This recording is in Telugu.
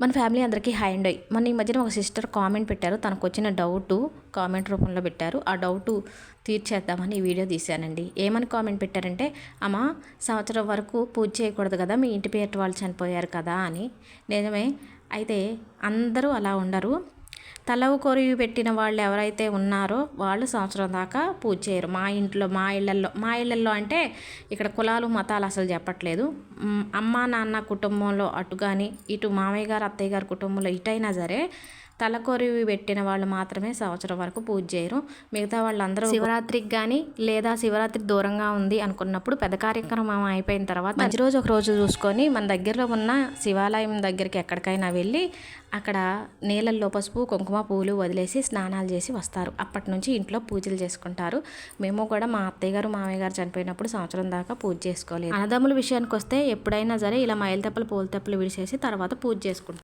మన ఫ్యామిలీ అందరికీ హాయ్ అండి. మన ఈ మధ్యన ఒక సిస్టర్ కామెంట్ పెట్టారు. తనకు వచ్చిన డౌట్ కామెంట్ రూపంలో పెట్టారు. ఆ డౌట్ తీర్చేద్దామని ఈ వీడియో తీశానండి. ఏమని కామెంట్ పెట్టారంటే అమ్మ సంవత్సరం వరకు పూజ చేయకూడదు కదా మీ ఇంటి పేరు వాళ్ళు చనిపోయారు కదా అని. నిజమే. అయితే అందరూ అలా ఉండరు. తలవు కొరివి పెట్టిన వాళ్ళు ఎవరైతే ఉన్నారో వాళ్ళు సంవత్సరం దాకా పూజ చేయరు. మా ఇంట్లో మా ఇళ్ళల్లో మా ఇళ్ళల్లో అంటే ఇక్కడ కులాలు మతాలు అసలు చెప్పట్లేదు. అమ్మ నాన్న కుటుంబంలో అటు కానీ ఇటు మామయ్య గారు అత్తయ్య గారి కుటుంబంలో ఇటైనా సరే తలకొరివి పెట్టిన వాళ్ళు మాత్రమే సంవత్సరం వరకు పూజ చేయరు. మిగతా వాళ్ళందరూ శివరాత్రికి కానీ లేదా శివరాత్రి దూరంగా ఉంది అనుకున్నప్పుడు పెద్ద కార్యక్రమం అయిపోయిన తర్వాత మంచి రోజు ఒక రోజు చూసుకొని మన దగ్గరలో ఉన్న శివాలయం దగ్గరికి ఎక్కడికైనా వెళ్ళి అక్కడ నీళ్ళల్లో పసుపు కుంకుమ పూలు వదిలేసి స్నానాలు చేసి వస్తారు. అప్పటి నుంచి ఇంట్లో పూజలు చేసుకుంటారు. మేము కూడా మా అత్తయ్య గారు మామయ్య గారు చనిపోయినప్పుడు సంవత్సరం దాకా పూజ చేసుకోలేదు. అన్నదమ్ముల విషయానికి వస్తే ఎప్పుడైనా సరే ఇలా మైలు తెప్పలు పూల తెప్పలు విడిచేసి తర్వాత పూజ చేసుకుంటాం.